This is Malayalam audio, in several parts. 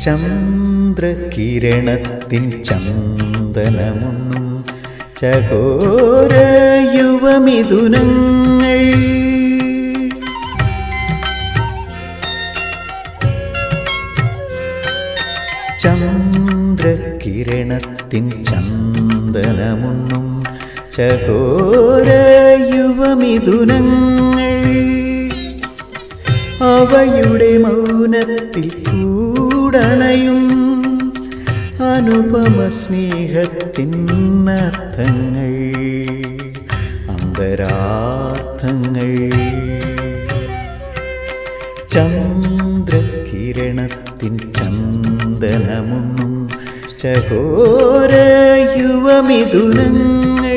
ചന്ദ്രകിരണത്തിൻ ചന്ദനമൊന്നും ചകോര യുവമിഥുനങ്ങൾ ചന്ദ്രകിരണത്തിൻ ചന്ദനമൊന്നും ചകോര യുവമിഥുനങ്ങൾ അവയുടെ മൗനത്തിൽ കൂടണയും അനുപമ സ്നേഹത്തിനർത്ഥങ്ങൾ അന്തരാർത്ഥങ്ങൾ. ചന്ദ്രകിരണത്തിൻ ചന്ദനമൊന്നും ചകോര യുവമിഥുനങ്ങൾ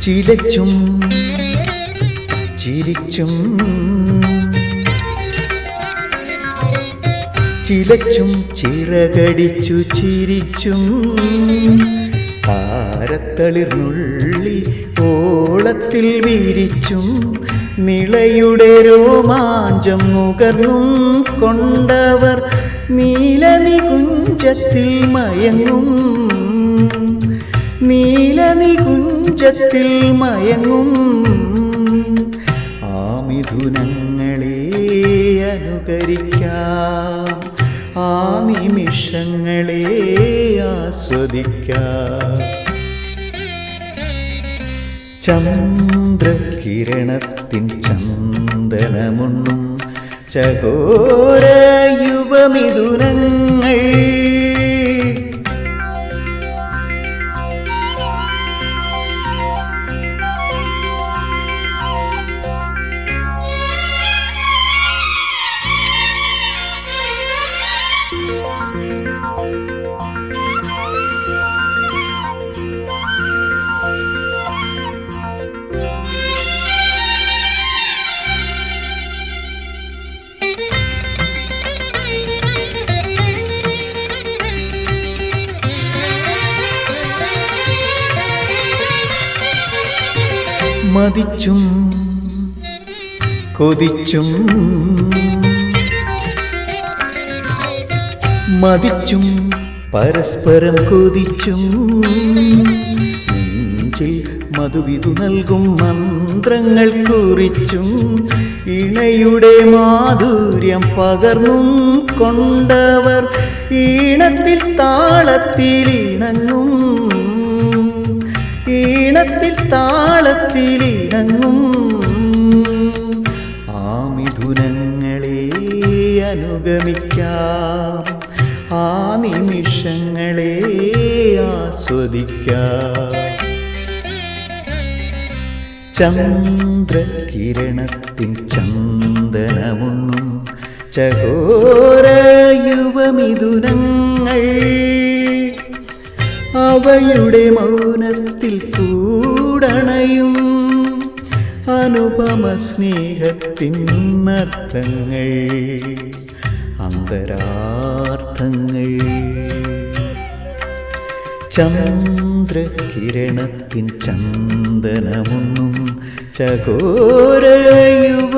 ചിലച്ചും ചിരിച്ചും ചിലച്ചും ചിറകടിച്ചു ചിരിച്ചും താരത്തളിർന്നുള്ളി ഓളത്തിൽ വീരിച്ചും നിളയുടെ രോമാഞ്ചം നുകർന്നും കൊണ്ടവർ നീലനികുഞ്ചത്തിൽ മയങ്ങും. നീലനികുഞ്ചത്തിൽ മയങ്ങും ആ മിഥുനങ്ങളെ അനുകരിക്കാം. ആ നിമിഷങ്ങളെ ആസ്വദിക്കാം. ചന്ദ്രകിരണത്തിൻ ചന്ദനമൊന്നും ചകോര യുവമിഥുനങ്ങൾ മതിച്ചും കൊതിച്ചും മതിച്ചും പരസ്പരം കൊതിച്ചും. നെഞ്ചിൽ മധുവിധു നൽകും മന്ത്രങ്ങൾ കുറിച്ചും ഇണയുടെ മാധുര്യം പകർന്നും കൊണ്ടവർ ഈണത്തിൽ താളത്തിൽ ഇണങ്ങും. ഈണത്തിൽ താളത്തിൽ ഇണങ്ങും. ആ മിഥുനങ്ങളെ അനുഗമിക്കാം. ആ നിമിഷങ്ങളെ ആസ്വദിക്കാം. ചന്ദ്രകിരണത്തിൻ ചന്ദനമൊന്നും ചകോര അവയുടെ മൗനത്തിൽ കൂടണയും അനുപമ സ്നേഹത്തിൻ അർത്ഥങ്ങൾ അന്തരാർത്ഥങ്ങൾ. ചന്ദ്രകിരണത്തിൻ ചന്ദനമൊന്നും ചകോര യുവ